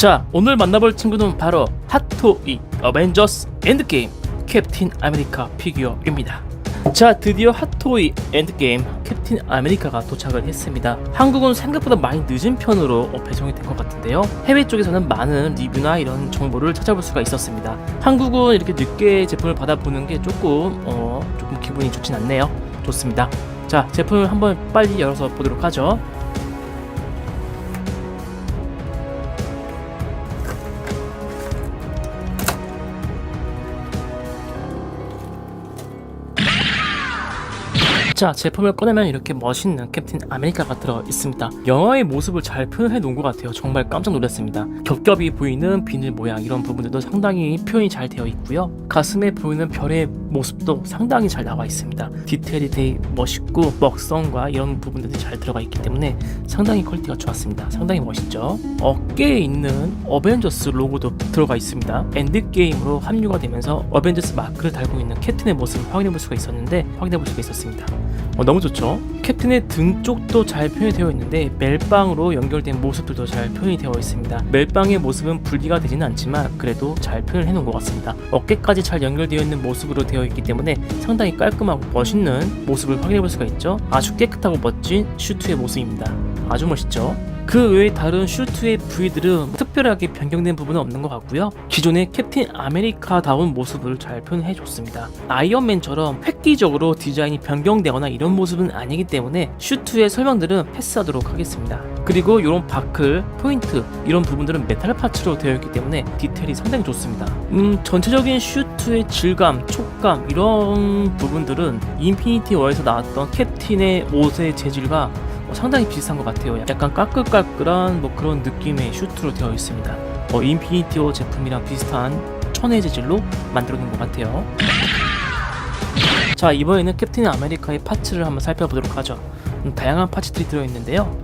자 오늘 만나볼 친구는 바로 핫토이 어벤져스 엔드게임 캡틴 아메리카 피규어입니다. 자 드디어 핫토이 엔드게임 캡틴 아메리카가 도착을 했습니다. 한국은 생각보다 많이 늦은 편으로 어, 배송이 된 것 같은데요. 해외 쪽에서는 많은 리뷰나 이런 정보를 찾아볼 수가 있었습니다. 한국은 이렇게 늦게 제품을 받아보는 게 조금 어 조금 기분이 좋진 않네요. 좋습니다. 자 제품을 한번 빨리 열어서 보도록 하죠 자 제품을 꺼내면 이렇게 멋있는 캡틴 아메리카가 들어 있습니다. 영화의 모습을 잘 표현해 놓은 것 같아요. 정말 깜짝 놀랐습니다. 겹겹이 보이는 비늘 모양 이런 부분들도 상당히 표현이 잘 되어 있고요. 가슴에 보이는 별의 모습도 상당히 잘 나와 있습니다. 디테일이 되게 멋있고 먹성과 이런 부분들이 잘 들어가 있기 때문에 상당히 퀄리티가 좋았습니다. 상당히 멋있죠? 어깨에 있는 어벤져스 로고도 들어가 있습니다. 엔드게임으로 합류가 되면서 어벤져스 마크를 달고 있는 캡틴의 모습을 확인해 볼 수가 있었는데 확인해 볼 수가 있었습니다 어, 너무 좋죠. 캡틴의 등 쪽도 잘 표현이 되어 있는데 멜빵으로 연결된 모습들도 잘 표현이 되어 있습니다. 멜빵의 모습은 분리가 되지는 않지만 그래도 잘 표현해 놓은 것 같습니다. 어깨까지 잘 연결되어 있는 모습으로 되어 있기 때문에 상당히 깔끔하고 멋있는 모습을 확인해 볼 수가 있죠. 아주 깨끗하고 멋진 슈트의 모습입니다. 아주 멋있죠. 그 외에 다른 슈트의 부위들은 특별하게 변경된 부분은 없는 것 같고요. 기존의 캡틴 아메리카다운 모습을 잘 표현해 줬습니다. 아이언맨처럼 획기적으로 디자인이 변경되거나 이런 모습은 아니기 때문에 슈트의 설명들은 패스하도록 하겠습니다. 그리고 이런 바클, 포인트 이런 부분들은 메탈 파츠로 되어 있기 때문에 디테일이 상당히 좋습니다. 음, 전체적인 슈트의 질감, 촉감 이런 부분들은 인피니티 워에서 나왔던 캡틴의 옷의 재질과 어, 상당히 비슷한 것 같아요. 약간 까끌까끌한 뭐 그런 느낌의 슈트로 되어 있습니다. 어, 인피니티오 제품이랑 비슷한 천의 재질로 만들어 놓은 것 같아요. 자 이번에는 캡틴 아메리카의 파츠를 한번 살펴보도록 하죠. 음, 다양한 파츠들이 들어있는데요.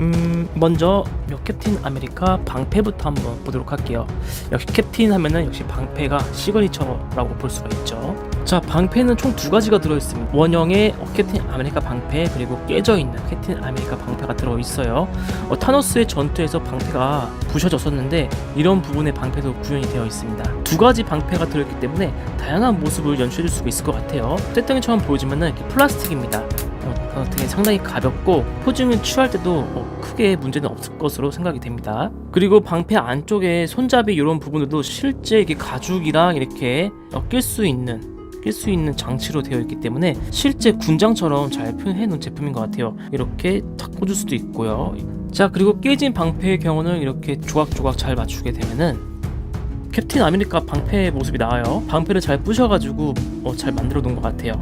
음, 먼저 요 캡틴 아메리카 방패부터 한번 보도록 할게요. 역시 캡틴 하면은 역시 방패가 시그니처라고 볼 수가 있죠. 자, 방패는 총 두 가지가 들어있습니다. 원형의 어, 캡틴 아메리카 방패 그리고 깨져 있는 캡틴 아메리카 방패가 들어 있어요. 어, 타노스의 전투에서 방패가 부셔졌었는데 이런 부분의 방패도 구현이 되어 있습니다. 두 가지 방패가 들어있기 때문에 다양한 모습을 연출해줄 수가 있을 것 같아요. 떼덩이처럼 보여지면은 플라스틱입니다. 어, 어, 되게 상당히 가볍고 포징을 취할 때도 어, 크게 문제는 없을 것으로 생각이 됩니다. 그리고 방패 안쪽에 손잡이 이런 부분들도 실제 이게 가죽이랑 이렇게 어, 낄수 있는 낄 수 있는 장치로 되어 있기 때문에 실제 군장처럼 잘 표현해 놓은 제품인 것 같아요. 이렇게 탁 꽂을 수도 있고요. 자 그리고 깨진 방패의 경우는 이렇게 조각조각 잘 맞추게 되면은 캡틴 아메리카 방패 모습이 나와요. 방패를 잘 부셔가지고 어, 잘 만들어 놓은 것 같아요.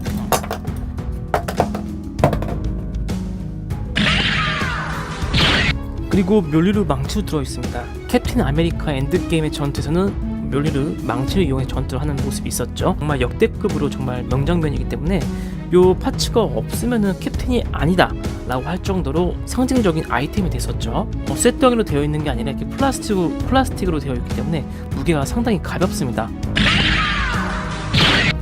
그리고 묘리르 망치도 들어 있습니다. 캡틴 아메리카 엔드게임의 전투에서는 묘리르 망치를 이용해 전투를 하는 모습이 있었죠. 정말 역대급으로 정말 명장면이기 때문에 요 파츠가 없으면은 캡틴이 아니다 라고 할 정도로 상징적인 아이템이 됐었죠. 어, 쇳덩이로 되어 있는 게 아니라 이렇게 플라스틱, 플라스틱으로 되어 있기 때문에 무게가 상당히 가볍습니다.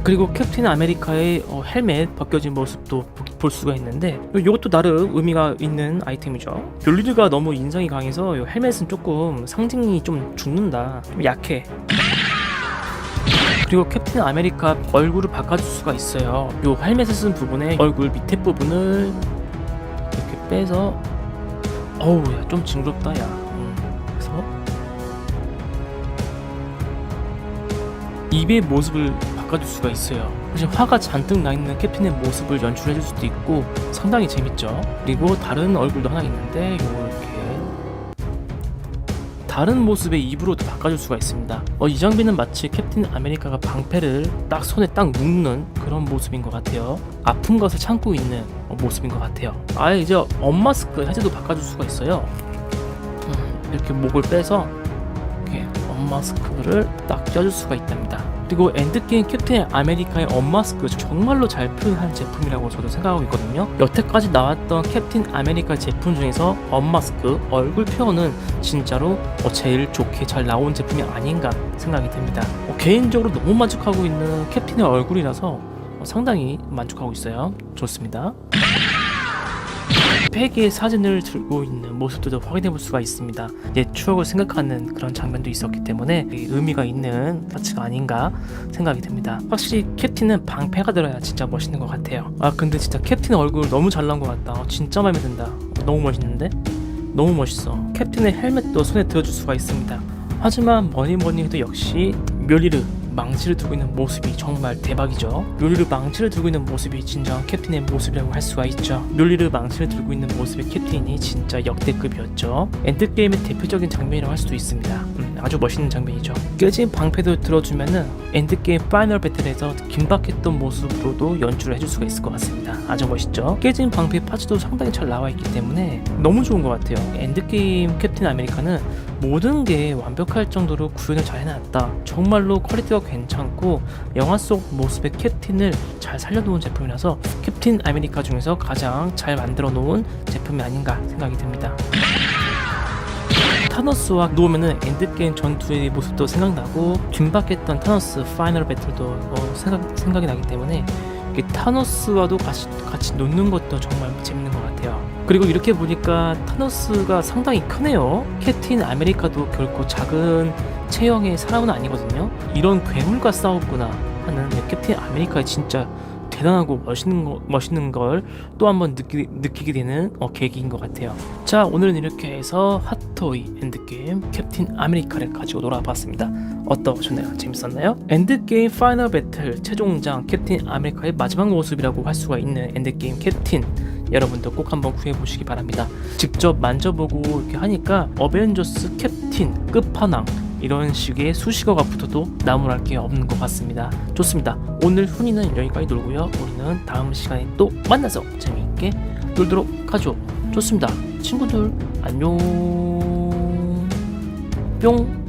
그리고 캡틴 아메리카의 어, 헬멧 벗겨진 모습도 보- 볼 수가 있는데 이것도 나름 의미가 있는 아이템이죠. 별리드가 너무 인상이 강해서 이 헬멧은 조금 상징이 좀 죽는다, 좀 약해. 그리고 캡틴 아메리카 얼굴을 바꿔줄 수가 있어요. 이 헬멧을 쓴 부분에 얼굴 밑에 부분을 이렇게 빼서 어우 야, 좀 징그럽다 야. 음, 그래서 입의 모습을 바꿔줄 수가 있어요. 혹시 화가 잔뜩 나 있는 캡틴의 모습을 연출해 줄 수도 있고 상당히 재밌죠. 그리고 다른 얼굴도 하나 있는데 요렇게 다른 모습의 입으로도 바꿔줄 수가 있습니다. 어, 이 장비는 마치 캡틴 아메리카가 방패를 딱 손에 딱 묶는 그런 모습인 것 같아요. 아픈 것을 참고 있는 어, 모습인 것 같아요. 아예 이제 엄마스크 해제도 바꿔줄 수가 있어요. 음, 이렇게 목을 빼서 이렇게 엄마스크를 딱 껴줄 수가 있답니다. 그리고 엔드게임 캡틴 아메리카의 엄마스크 정말로 잘 표현한 제품이라고 저도 생각하고 있거든요. 여태까지 나왔던 캡틴 아메리카 제품 중에서 엄마스크 얼굴 표현은 진짜로 어, 제일 좋게 잘 나온 제품이 아닌가 생각이 듭니다. 어, 개인적으로 너무 만족하고 있는 캡틴의 얼굴이라서 어, 상당히 만족하고 있어요. 좋습니다. 팩의 사진을 들고 있는 모습도 확인해 볼 수가 있습니다. 옛 추억을 생각하는 그런 장면도 있었기 때문에 의미가 있는 파츠가 아닌가 생각이 듭니다. 확실히 캡틴은 방패가 들어야 진짜 멋있는 것 같아요. 아 근데 진짜 캡틴 얼굴 너무 잘 나온 것 같다. 어, 진짜 마음에 든다. 어, 너무 멋있는데? 너무 멋있어. 캡틴의 헬멧도 손에 들어줄 수가 있습니다. 하지만 뭐니 뭐니 해도 역시 묘리르 망치를 들고 있는 모습이 정말 대박이죠. 묘리르 망치를 들고 있는 모습이 진정한 캡틴의 모습이라고 할 수가 있죠. 묘리르 망치를 들고 있는 모습의 캡틴이 진짜 역대급이었죠. 엔드게임의 대표적인 장면이라고 할 수도 있습니다. 음, 아주 멋있는 장면이죠. 깨진 방패도 들어주면은 엔드게임 파이널 배틀에서 긴박했던 모습으로도 연출을 해줄 수가 있을 것 같습니다. 아주 멋있죠. 깨진 방패 파츠도 상당히 잘 나와 있기 때문에 너무 좋은 것 같아요. 엔드게임 캡틴 아메리카는 모든 게 완벽할 정도로 구현을 잘 해놨다. 정말로 퀄리티가 괜찮고 영화 속 모습의 캡틴을 잘 살려놓은 제품이라서 캡틴 아메리카 중에서 가장 잘 만들어 놓은 제품이 아닌가 생각이 듭니다. 타노스와 놓으면은 엔드게임 전투의 모습도 생각나고 긴박했던 타노스 파이널 배틀도 어, 생각, 생각이 나기 때문에 이렇게 타노스와도 같이, 같이 놓는 것도 정말 재밌는 것 같아요. 그리고 이렇게 보니까 타노스가 상당히 크네요. 캡틴 아메리카도 결코 작은 체형의 사람은 아니거든요. 이런 괴물과 싸웠구나 하는 캡틴 아메리카의 진짜 대단하고 멋있는 거, 멋있는 걸 또 한번 느끼, 느끼게 되는 어, 계기인 것 같아요. 자 오늘은 이렇게 해서 핫토이 엔드게임 캡틴 아메리카를 가지고 놀아봤습니다. 어떠셨나요? 재밌었나요? 엔드게임 파이널 배틀 최종장 캡틴 아메리카의 마지막 모습이라고 할 수가 있는 엔드게임 캡틴 여러분도 꼭 한번 구해보시기 바랍니다. 직접 만져보고 이렇게 하니까 어벤져스 캡틴 끝판왕 이런 식의 수식어가 붙어도 나무랄 게 없는 것 같습니다. 좋습니다. 오늘 훈이는 여기까지 놀고요. 우리는 다음 시간에 또 만나서 재미있게 놀도록 하죠. 좋습니다. 친구들 안녕 뿅